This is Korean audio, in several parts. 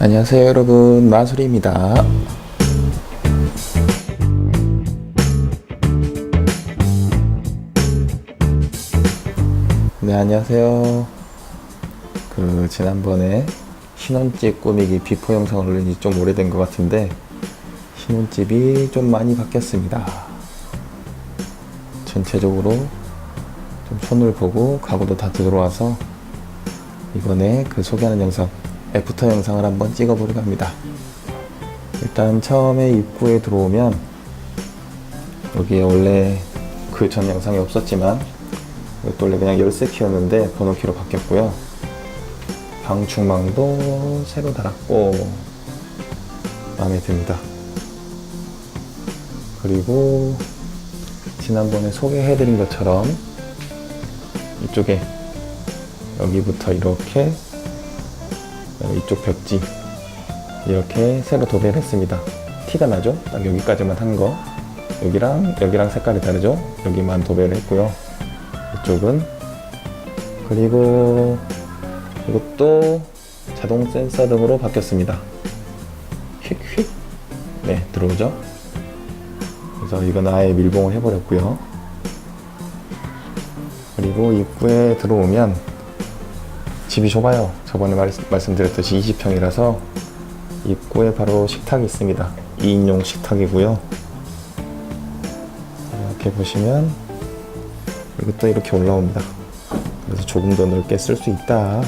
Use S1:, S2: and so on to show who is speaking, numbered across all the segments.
S1: 안녕하세요 여러분. 마술입니다. 네 안녕하세요. 그 지난번에 신혼집 꾸미기 비포 영상을 올린 지 좀 오래된 것 같은데 신혼집이 좀 많이 바뀌었습니다. 전체적으로 좀 손을 보고 가구도 다 들어와서 이번에 그 소개하는 영상 애프터 영상을 한번 찍어보려고 합니다. 일단 처음에 입구에 들어오면 여기에 원래 그 전 영상이 없었지만 이것도 원래 그냥 열쇠 키였는데 번호키로 바뀌었고요. 방충망도 새로 달았고 마음에 듭니다. 그리고 지난번에 소개해드린 것처럼 이쪽에 여기부터 이렇게 이쪽 벽지 이렇게 새로 도배를 했습니다. 티가 나죠? 딱 여기까지만 한 거. 여기랑 여기랑 색깔이 다르죠? 여기만 도배를 했고요. 이쪽은 그리고 이것도 자동 센서 등으로 바뀌었습니다. 휙휙 네 들어오죠? 그래서 이건 아예 밀봉을 해버렸고요. 그리고 입구에 들어오면 집이 좁아요. 저번에 말, 말씀드렸듯이 20평이라서 입구에 바로 식탁이 있습니다. 2인용 식탁이고요. 이렇게 보시면 이것도 이렇게 올라옵니다. 그래서 조금 더 넓게 쓸 수 있다.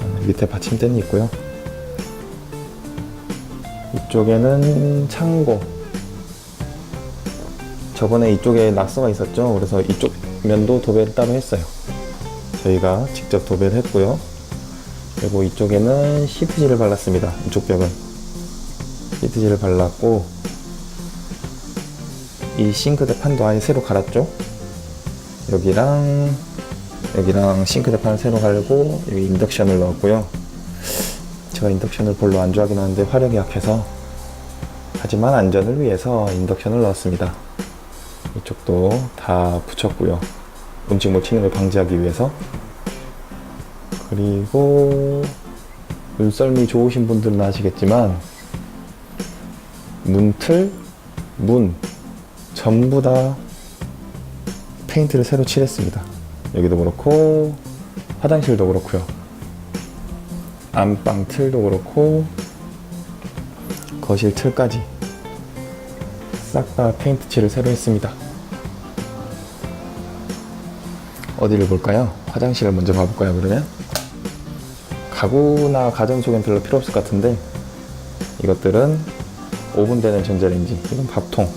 S1: 어, 밑에 받침대는 있고요. 이쪽에는 창고. 저번에 이쪽에 낙서가 있었죠. 그래서 이쪽 면도 도배를 따로 했어요. 저희가 직접 도배를 했고요. 그리고 이쪽에는 시트지를 발랐습니다. 이쪽 벽은 시트지를 발랐고 이 싱크대 판도 아예 새로 갈았죠. 여기랑 여기랑 싱크대 판을 새로 갈고 여기 인덕션을 넣었고요. 제가 인덕션을 별로 안 좋아하긴 하는데 화력이 약해서 하지만 안전을 위해서 인덕션을 넣었습니다. 이쪽도 다 붙였고요. 음식 묻히는 걸 방지하기 위해서 그리고 눈썰미 좋으신 분들은 아시겠지만 문틀, 문 전부 다 페인트를 새로 칠했습니다. 여기도 그렇고 화장실도 그렇고요. 안방 틀도 그렇고 거실 틀까지 싹 다 페인트 칠을 새로 했습니다. 어디를 볼까요? 화장실을 먼저 봐볼까요, 그러면? 가구나 가전소개는 별로 필요 없을 것 같은데, 이것들은 오븐되는 전자레인지, 이건 밥통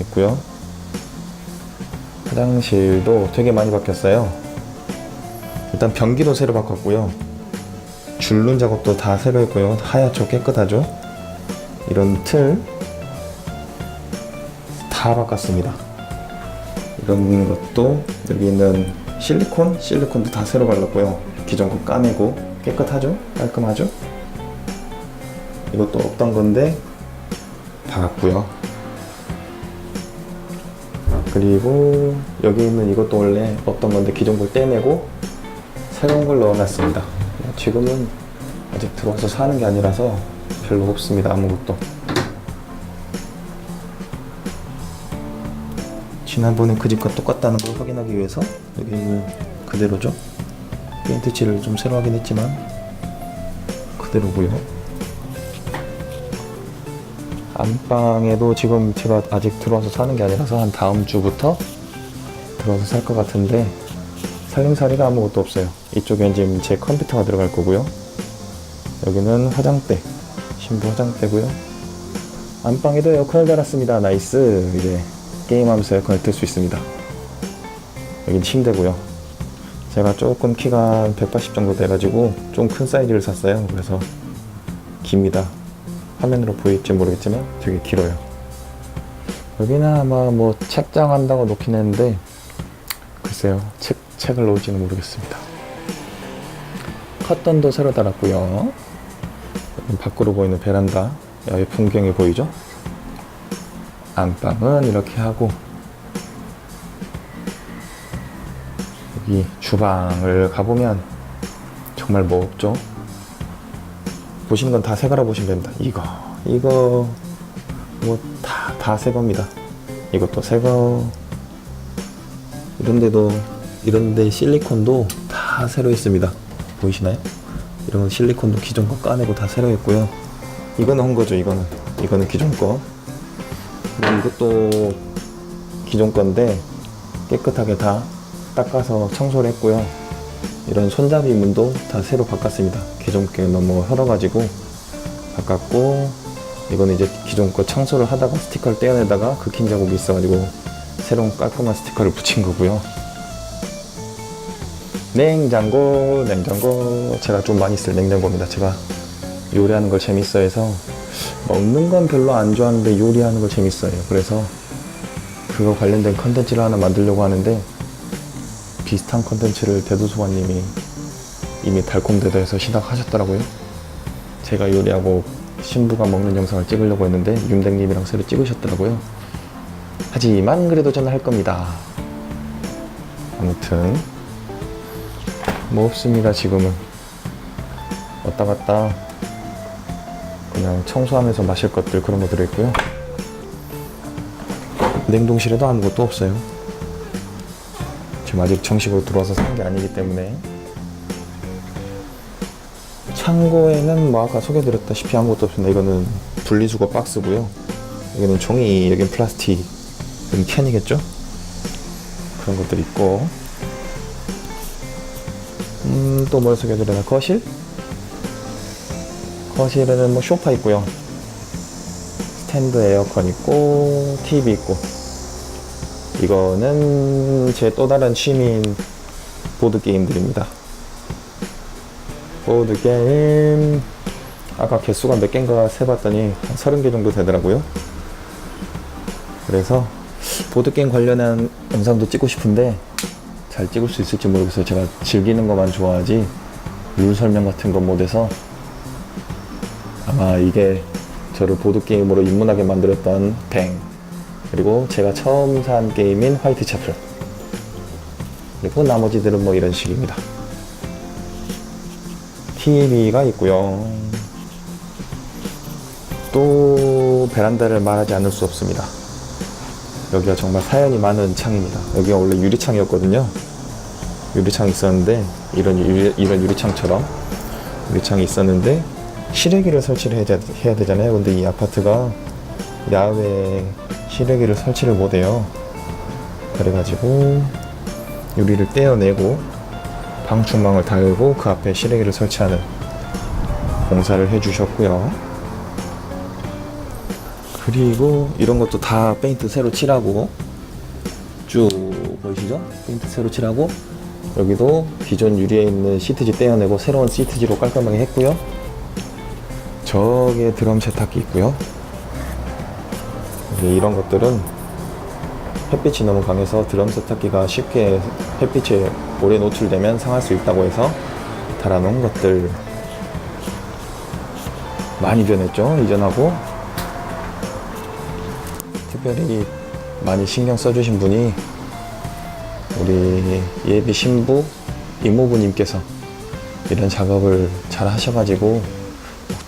S1: 있고요. 화장실도 되게 많이 바뀌었어요. 일단 변기도 새로 바꿨고요. 줄눈 작업도 다 새로 했고요. 하얗죠, 깨끗하죠. 이런 틀 다 바꿨습니다. 이런 것도 여기 있는 실리콘, 실리콘도 다 새로 발랐고요. 기존 거 까내고 깨끗하죠? 깔끔하죠? 이것도 없던 건데 박았고요. 그리고 여기 있는 이것도 원래 없던 건데 기존 걸 떼내고 새로운 걸 넣어놨습니다. 지금은 아직 들어와서 사는 게 아니라서 별로 없습니다. 아무것도. 지난번에 그 집과 똑같다는 걸 확인하기 위해서 여기는 그대로죠. 페인트 칠을 좀 새로 하긴 했지만 그대로고요. 안방에도 지금 제가 아직 들어와서 사는 게 아니라서 한 다음 주부터 들어와서 살 것 같은데 살림살이가 아무것도 없어요. 이쪽엔 지금 제 컴퓨터가 들어갈 거고요. 여기는 화장대, 신부 화장대고요. 안방에도 에어컨을 달았습니다. 나이스. 이제 게임하면서 에어컨을 틀 수 있습니다. 여긴 침대고요. 제가 조금 키가 180 정도 돼가지고 좀 큰 사이즈를 샀어요. 그래서 깁니다. 화면으로 보일지 모르겠지만 되게 길어요. 여기는 아마 뭐 책장 한다고 놓긴 했는데 글쎄요. 책, 책을 놓을지는 모르겠습니다. 커튼도 새로 달았고요. 밖으로 보이는 베란다. 야외 풍경이 보이죠? 안방은 이렇게 하고 여기 주방을 가보면 정말 뭐 없죠? 보시는 건다새 거라 보시면 됩니다. 이거, 이거, 뭐, 다, 다 새 겁니다. 이것도 새 거. 이런데도, 이런데 실리콘도 다 새로 했습니다. 보이시나요? 이런 건 실리콘도 기존 거 까내고 다 새로 했고요. 이거는 한 거죠, 이거는. 이거는 기존 거. 이것도 기존 건데 깨끗하게 다 닦아서 청소를 했고요. 이런 손잡이 문도 다 새로 바꿨습니다. 기존 게 너무 헐어가지고 바꿨고 이거는 이제 기존 거 청소를 하다가 스티커를 떼어내다가 극힌 자국이 있어가지고 새로운 깔끔한 스티커를 붙인 거고요. 냉장고, 냉장고 제가 좀 많이 쓸 냉장고입니다. 제가 요리하는 걸 재밌어 해서 먹는 건 별로 안 좋아하는데 요리하는 걸 재밌어요. 그래서 그거 관련된 컨텐츠를 하나 만들려고 하는데 비슷한 컨텐츠를 대도소관님이 이미 달콤대도에서 시작하셨더라고요. 제가 요리하고 신부가 먹는 영상을 찍으려고 했는데 윤댕님이랑 새로 찍으셨더라고요. 하지만 그래도 저는 할 겁니다. 아무튼 뭐 없습니다 지금은 왔다 갔다 그냥 청소하면서 마실 것들 그런 거 들어있고요. 냉동실에도 아무것도 없어요. 지금 아직 정식으로 들어와서 산 게 아니기 때문에 창고에는 뭐 아까 소개드렸다시피 아무것도 없습니다. 이거는 분리수거 박스고요. 여기는 종이, 여긴 플라스틱, 여긴 캔이겠죠? 그런 것들 있고 음, 또 뭘 소개드려나? 거실? 거실에는 뭐 소파 있고요. 스탠드 에어컨 있고 TV 있고 이거는 제 또 다른 취미인 보드 게임들입니다. 보드 게임 아까 개수가 몇 개인가 세봤더니 한 30개 정도 되더라고요. 그래서 보드 게임 관련한 영상도 찍고 싶은데 잘 찍을 수 있을지 모르겠어요. 제가 즐기는 것만 좋아하지 룰 설명 같은 건 못해서 아마 이게 저를 보드게임으로 입문하게 만들었던 뱅 그리고 제가 처음 산 게임인 화이트 차플 그리고 나머지들은 뭐 이런 식입니다. TV가 있고요. 또 베란다를 말하지 않을 수 없습니다. 여기가 정말 사연이 많은 창입니다. 여기가 원래 유리창이었거든요. 유리창이 있었는데 이런 유리, 이런 유리창처럼 유리창이 있었는데 실외기를 설치를 해야, 되잖아요. 근데 이 아파트가 야외 실외기를 설치를 못해요. 그래가지고 유리를 떼어내고 방충망을 달고 그 앞에 실외기를 설치하는 공사를 해주셨고요. 그리고 이런 것도 다 페인트 새로 칠하고 쭉 보이시죠? 페인트 새로 칠하고 여기도 기존 유리에 있는 시트지 떼어내고 새로운 시트지로 깔끔하게 했고요. 저기에 드럼 세탁기 있고요. 이런 것들은 햇빛이 너무 강해서 드럼 세탁기가 쉽게 햇빛에 오래 노출되면 상할 수 있다고 해서 달아놓은 것들 많이 변했죠 이전하고 특별히 많이 신경 써주신 분이 우리 예비 신부 이모부님께서 이런 작업을 잘 하셔가지고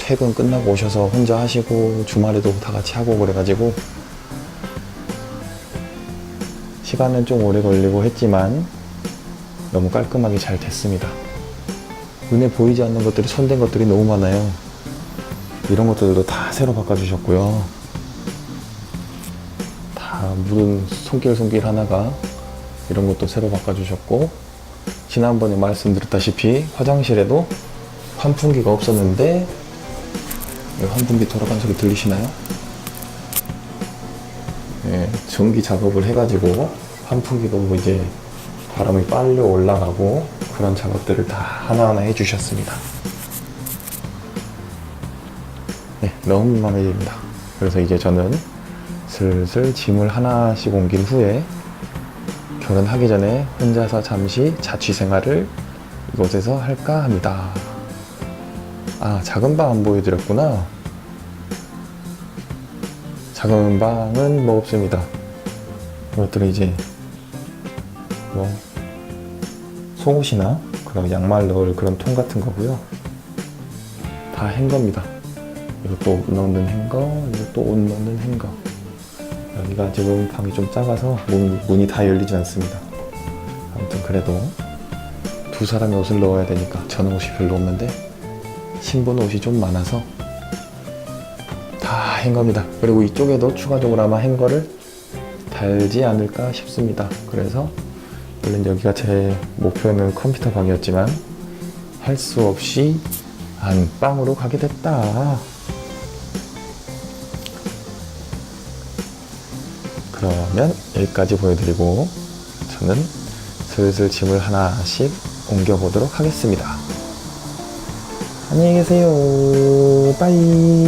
S1: 퇴근 끝나고 오셔서 혼자 하시고 주말에도 다 같이 하고 그래가지고 시간은 좀 오래 걸리고 했지만 너무 깔끔하게 잘 됐습니다. 눈에 보이지 않는 것들이 손댄 것들이 너무 많아요. 이런 것들도 다 새로 바꿔주셨고요. 다 묻은 손길 손길 하나가 이런 것도 새로 바꿔주셨고 지난번에 말씀드렸다시피 화장실에도 환풍기가 없었는데 이 환풍기 돌아간 소리 들리시나요? 예, 전기 작업을 해가지고 환풍기도 이제 바람이 빨리 올라가고 그런 작업들을 다 하나하나 해주셨습니다. 네, 너무 마음에 듭니다. 그래서 이제 저는 슬슬 짐을 하나씩 옮긴 후에 결혼하기 전에 혼자서 잠시 자취 생활을 이곳에서 할까 합니다. 아, 작은 방 안 보여드렸구나. 작은 방은 뭐 없습니다. 이것들은 이제 뭐 속옷이나 그런 양말 넣을 그런 통 같은 거고요. 다 행거입니다. 이것도 옷 넣는 행거, 이것도 옷 넣는 행거. 여기가 지금 방이 좀 작아서 문이, 문이 다 열리지 않습니다. 아무튼 그래도 두 사람의 옷을 넣어야 되니까 저는 옷이 별로 없는데 신부는 옷이 좀 많아서 다 행거입니다. 그리고 이쪽에도 추가적으로 아마 행거를 달지 않을까 싶습니다. 그래서 물론 여기가 제 목표는 컴퓨터 방이었지만 할 수 없이 안방으로 가게 됐다. 그러면 여기까지 보여드리고 저는 슬슬 짐을 하나씩 옮겨보도록 하겠습니다. 안녕히 계세요. 빠이.